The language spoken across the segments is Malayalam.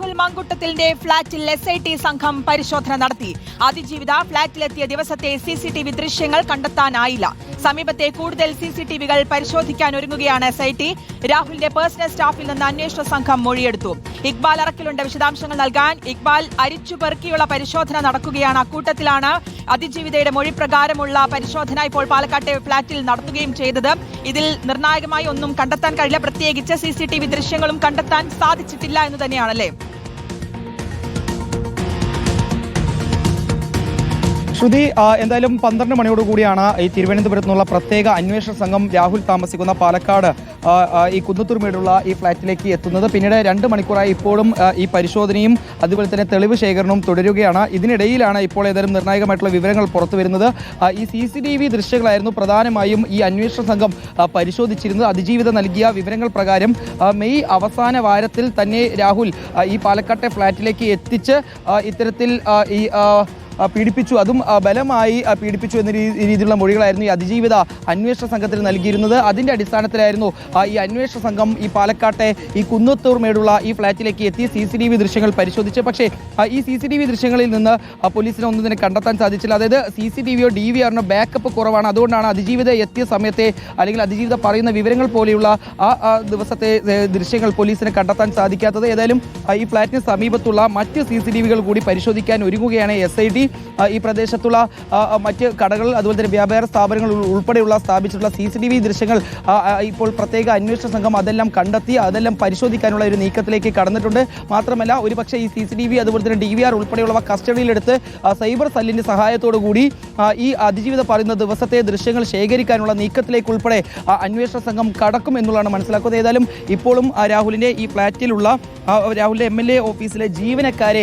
രാഹുൽ മങ്കുട്ടത്തിന്റെ ഫ്ളാറ്റിൽ എസ് ഐ ടി സംഘം പരിശോധന നടത്തി. അതിജീവിത ഫ്ളാറ്റിലെത്തിയ ദിവസത്തെ സി സി ടി വി ദൃശ്യങ്ങൾ കണ്ടെത്താനായില്ല. സമീപത്തെ കൂടുതൽ സി സി ടി വികൾ പരിശോധിക്കാൻ ഒരുങ്ങുകയാണ് എസ് ഐ ടി രാഹുലിന്റെ പേഴ്സണൽ സ്റ്റാഫിൽ നിന്ന് അന്വേഷണ സംഘം മൊഴിയെടുത്തു. ഇക്ബാൽ അറക്കിലുണ്ട് വിശദാംശങ്ങൾ നൽകാൻ. ഇക്ബാൽ അരിച്ചുപെറുക്കിയുള്ള പരിശോധന നടക്കുകയാണ്. അക്കൂട്ടത്തിലാണ് അതിജീവിതയുടെ മൊഴി പ്രകാരമുള്ള പരിശോധന ഇപ്പോൾ പാലക്കാട്ടെ ഫ്ളാറ്റിൽ നടത്തുകയും ചെയ്തത്. ഇതിൽ നിർണായകമായി ഒന്നും കണ്ടെത്താൻ കഴിയില്ല. പ്രത്യേകിച്ച് സി സി ടി വി ദൃശ്യങ്ങളും കണ്ടെത്താൻ സാധിച്ചിട്ടില്ല എന്ന് തന്നെയാണല്ലേ? ശ്രുതി എന്തായാലും പന്ത്രണ്ട് മണിയോട് കൂടിയാണ് ഈ തിരുവനന്തപുരത്ത് നിന്നുള്ള പ്രത്യേക അന്വേഷണ സംഘം രാഹുൽ താമസിക്കുന്ന പാലക്കാട് ഈ കുന്നത്തൂർമേടുള്ള ഈ ഫ്ളാറ്റിലേക്ക് എത്തുന്നത്. പിന്നീട് രണ്ട് മണിക്കൂറായി ഇപ്പോഴും ഈ പരിശോധനയും അതുപോലെ തന്നെ തെളിവ് ശേഖരണവും തുടരുകയാണ്. ഇതിനിടയിലാണ് ഇപ്പോൾ ഏതായാലും നിർണായകമായിട്ടുള്ള വിവരങ്ങൾ പുറത്തു വരുന്നത്. ഈ സി സി ടി വി ദൃശ്യങ്ങളായിരുന്നു പ്രധാനമായും ഈ അന്വേഷണ സംഘം പരിശോധിച്ചിരുന്നത്. അതിജീവിത നൽകിയ വിവരങ്ങൾ പ്രകാരം മെയ് അവസാന വാരത്തിൽ തന്നെ രാഹുൽ ഈ പാലക്കാട്ടെ ഫ്ളാറ്റിലേക്ക് എത്തിച്ച് ഇത്തരത്തിൽ ഈ പീഡിപ്പിച്ചു. അതും ബലമായി പീഡിപ്പിച്ചു എന്ന രീതിയിലുള്ള മൊഴികളായിരുന്നു ഈ അതിജീവിത അന്വേഷണ സംഘത്തിൽ നൽകിയിരുന്നത്. അതിന്റെ അടിസ്ഥാനത്തിലായിരുന്നു ഈ അന്വേഷണ സംഘം ഈ പാലക്കാട്ടെ ഈ കുന്നത്തൂർ മേടുള്ള ഈ ഫ്ളാറ്റിലേക്ക് എത്തി സി സി ടി വി ദൃശ്യങ്ങൾ പരിശോധിച്ച്. പക്ഷേ ഈ സി സി ടി വി ദൃശ്യങ്ങളിൽ നിന്ന് പോലീസിനെ ഒന്നും തന്നെ കണ്ടെത്താൻ സാധിച്ചില്ല. അതായത് സി സി ടി വിയോ ഡി വി ആറിനോ ബാക്കപ്പ് കുറവാണ്. അതുകൊണ്ടാണ് അതിജീവിത എത്തിയ സമയത്തെ അല്ലെങ്കിൽ അതിജീവിത പറയുന്ന വിവരങ്ങൾ പോലെയുള്ള ആ ദിവസത്തെ ദൃശ്യങ്ങൾ പോലീസിന് കണ്ടെത്താൻ സാധിക്കാത്തത്. ഏതായാലും ഈ ഫ്ളാറ്റിന് സമീപത്തുള്ള മറ്റ് സി സി ടി വികൾ കൂടി പരിശോധിക്കാൻ ഒരുങ്ങുകയാണ് എസ് ഐ ടി. ഈ പ്രദേശത്തുള്ള മറ്റ് കടകൾ അതുപോലെ തന്നെ വ്യാപാര സ്ഥാപനങ്ങൾ ഉൾപ്പെടെയുള്ള സ്ഥാപിച്ചിട്ടുള്ള സി സി ടി വി ദൃശ്യങ്ങൾ ഇപ്പോൾ പ്രത്യേക അന്വേഷണ സംഘം അതെല്ലാം കണ്ടെത്തി അതെല്ലാം പരിശോധിക്കാനുള്ള ഒരു നീക്കത്തിലേക്ക് കടന്നിട്ടുണ്ട്. മാത്രമല്ല ഒരുപക്ഷെ ഈ സി സി ടി വി അതുപോലെ തന്നെ ഡി വി ആർ ഉൾപ്പെടെയുള്ളവ കസ്റ്റഡിയിലെടുത്ത് സൈബർ സെല്ലിന്റെ സഹായത്തോടു കൂടി ഈ അതിജീവിത പറയുന്ന ദിവസത്തെ ദൃശ്യങ്ങൾ ശേഖരിക്കാനുള്ള നീക്കത്തിലേക്ക് ഉൾപ്പെടെ അന്വേഷണ സംഘം കടക്കും എന്നുള്ളതാണ് മനസ്സിലാക്കുന്നത്. ഏതായാലും ഇപ്പോഴും രാഹുലിന്റെ ഈ ഫ്ളാറ്റിലുള്ള രാഹുലിന്റെ എം എൽ എ ഓഫീസിലെ ജീവനക്കാരെ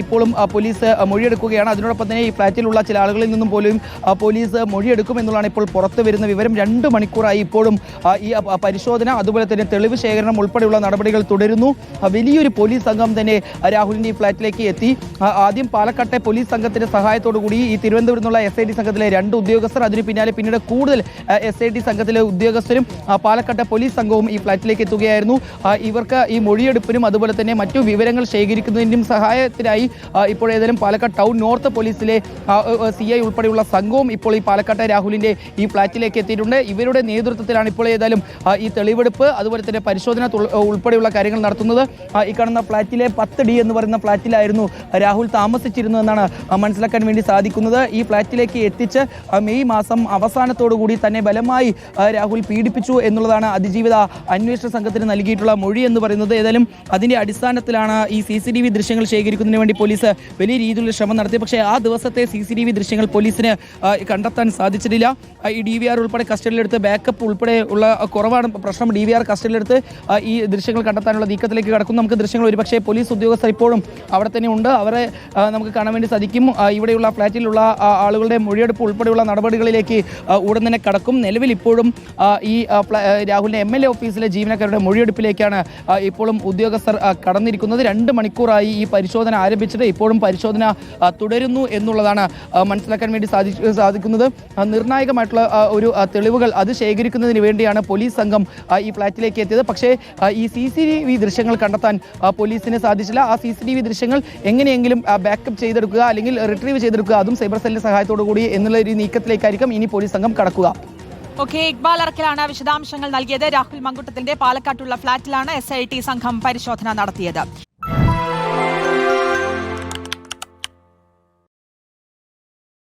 ഇപ്പോഴും പോലീസ് മൊഴിയെടുക്കുകയാണ്. അതിനോടൊപ്പം തന്നെ ഈ ഫ്ളാറ്റിലുള്ള ചില ആളുകളിൽ നിന്നും പോലും പോലീസ് മൊഴിയെടുക്കും എന്നുള്ളതാണ് ഇപ്പോൾ പുറത്തു വരുന്ന വിവരം. രണ്ട് മണിക്കൂറായി ഇപ്പോഴും ഈ പരിശോധന അതുപോലെ തന്നെ തെളിവ് ശേഖരണം ഉൾപ്പെടെയുള്ള നടപടികൾ തുടരുന്നു. വലിയൊരു പോലീസ് സംഘം തന്നെ രാഹുലിന്റെ ഈ ഫ്ളാറ്റിലേക്ക് എത്തി. ആദ്യം പാലക്കാട്ടെ പോലീസ് സംഘത്തിന്റെ കൂടി ഈ തിരുവനന്തപുരത്ത് നിന്നുള്ള എസ് ഐ ടി സംഘത്തിലെ രണ്ട് ഉദ്യോഗസ്ഥർ അതിന് പിന്നാലെ പിന്നീട് കൂടുതൽ എസ് ഐ ടി സംഘത്തിലെ ഉദ്യോഗസ്ഥരും പാലക്കാട്ടെ പോലീസ് സംഘവും ഈ ഫ്ളാറ്റിലേക്ക് എത്തുകയായിരുന്നു. ഇവർക്ക് ഈ മൊഴിയെടുപ്പിനും അതുപോലെ തന്നെ മറ്റു വിവരങ്ങൾ ശേഖരിക്കുന്നതിനും സഹായത്തിനായി ഇപ്പോഴേതായാലും പാലക്കാട് ടൗൺ നോർത്ത് പോലീസിലെ സി ഐ ഉൾപ്പെടെയുള്ള സംഘവും ഇപ്പോൾ ഈ പാലക്കാട്ടെ രാഹുലിന്റെ ഈ ഫ്ളാറ്റിലേക്ക് എത്തിയിട്ടുണ്ട്. ഇവരുടെ നേതൃത്വത്തിലാണ് ഇപ്പോൾ ഏതായാലും ഈ തെളിവെടുപ്പ് അതുപോലെ തന്നെ പരിശോധന ഉൾപ്പെടെയുള്ള കാര്യങ്ങൾ നടത്തുന്നത്. ഈ കാണുന്ന ഫ്ളാറ്റിലെ പത്ത് ഡി എന്ന് പറയുന്ന ഫ്ളാറ്റിലായിരുന്നു രാഹുൽ താമസിച്ചിരുന്നതെന്നാണ് മനസ്സിലാക്കാൻ വേണ്ടി സാധിക്കുന്നത്. ഈ ഫ്ളാറ്റിലേക്ക് എത്തിച്ച് മെയ് മാസം അവസാനത്തോടു കൂടി തന്നെ ബലമായി രാഹുൽ പീഡിപ്പിച്ചു എന്നുള്ളതാണ് അതിജീവിത അന്വേഷണ സംഘത്തിന് നൽകിയിട്ടുള്ള മൊഴി എന്ന് പറയുന്നത്. ഏതായാലും അതിന്റെ അടിസ്ഥാനത്തിലാണ് ഈ സി ദൃശ്യങ്ങൾ ശേഖരിക്കുന്നതിന് വേണ്ടി പോലീസ് വലിയ രീതിയിലുള്ള ശ്രമം നടത്തി. പക്ഷേ ആ ദിവസത്തെ സി സി ടി വി ദൃശ്യങ്ങൾ പോലീസിന് കണ്ടെത്താൻ സാധിച്ചിട്ടില്ല. ഈ ഡി വി ആർ ഉൾപ്പെടെ കസ്റ്റഡിയിലെടുത്ത് ബാക്കപ്പ് ഉൾപ്പെടെ ഉള്ള കുറവാണ് പ്രശ്നം. ഡി വി ആർ കസ്റ്റഡിയിലെടുത്ത് ഈ ദൃശ്യങ്ങൾ കണ്ടെത്താനുള്ള നീക്കത്തിലേക്ക് കടക്കും നമുക്ക് ദൃശ്യങ്ങൾ ഒരുപക്ഷേ പോലീസ് ഉദ്യോഗസ്ഥർ ഇപ്പോഴും അവിടെ തന്നെ ഉണ്ട്. അവരെ നമുക്ക് കാണാൻ വേണ്ടി സാധിക്കും. ഇവിടെയുള്ള ഫ്ലാറ്റിലുള്ള ആളുകളുടെ മൊഴിയെടുപ്പ് ഉൾപ്പെടെയുള്ള നടപടികളിലേക്ക് ഉടൻ തന്നെ കടക്കും. നിലവിൽ ഇപ്പോഴും ഈ രാഹുലിന്റെ എം എൽ എ ഓഫീസിലെ ജീവനക്കാരുടെ മൊഴിയെടുപ്പിലേക്കാണ് ഇപ്പോഴും ഉദ്യോഗസ്ഥർ കടന്നിരിക്കുന്നത്. രണ്ട് മണിക്കൂറായി ഈ പരിശോധന ആരംഭിച്ചിട്ട് ഇപ്പോഴും പരിശോധന ആ, തുടരുന്നു എന്നുള്ളതാണ് മനസ്സിലാക്കാൻ വേണ്ടി സാധി സാധിക്കുന്നത്. നിർണായകമായിട്ടുള്ള ഒരു തെളിവുകൾ അത് ശേഖരിക്കുന്നതിന് വേണ്ടിയാണ് പോലീസ് സംഘം ഈ ഫ്ളാറ്റിലേക്ക് എത്തിയത്. പക്ഷേ ഈ സി സി ടി വി ദൃശ്യങ്ങൾ കണ്ടെത്താൻ പോലീസിന് സാധിച്ചില്ല. ആ സി സി ടി വി ദൃശ്യങ്ങൾ എങ്ങനെയെങ്കിലും ബാക്കപ്പ് ചെയ്തെടുക്കുക അല്ലെങ്കിൽ റിട്രീവ് ചെയ്തെടുക്കുക അതും സൈബർ സെല്ലിന്റെ സഹായത്തോടു കൂടി എന്നുള്ള ഒരു നീക്കത്തിലേക്കായിരിക്കും ഇനി പോലീസ് സംഘം കടക്കുക. ഓക്കെ ഇക്ബാൽ അറക്കലാണ് വിശദാംശങ്ങൾ നൽകിയത്. രാഹുൽ മങ്കുട്ടത്തിന്റെ പാലക്കാട്ടുള്ള ഫ്ളാറ്റിലാണ് എസ് സംഘം പരിശോധന നടത്തിയത്.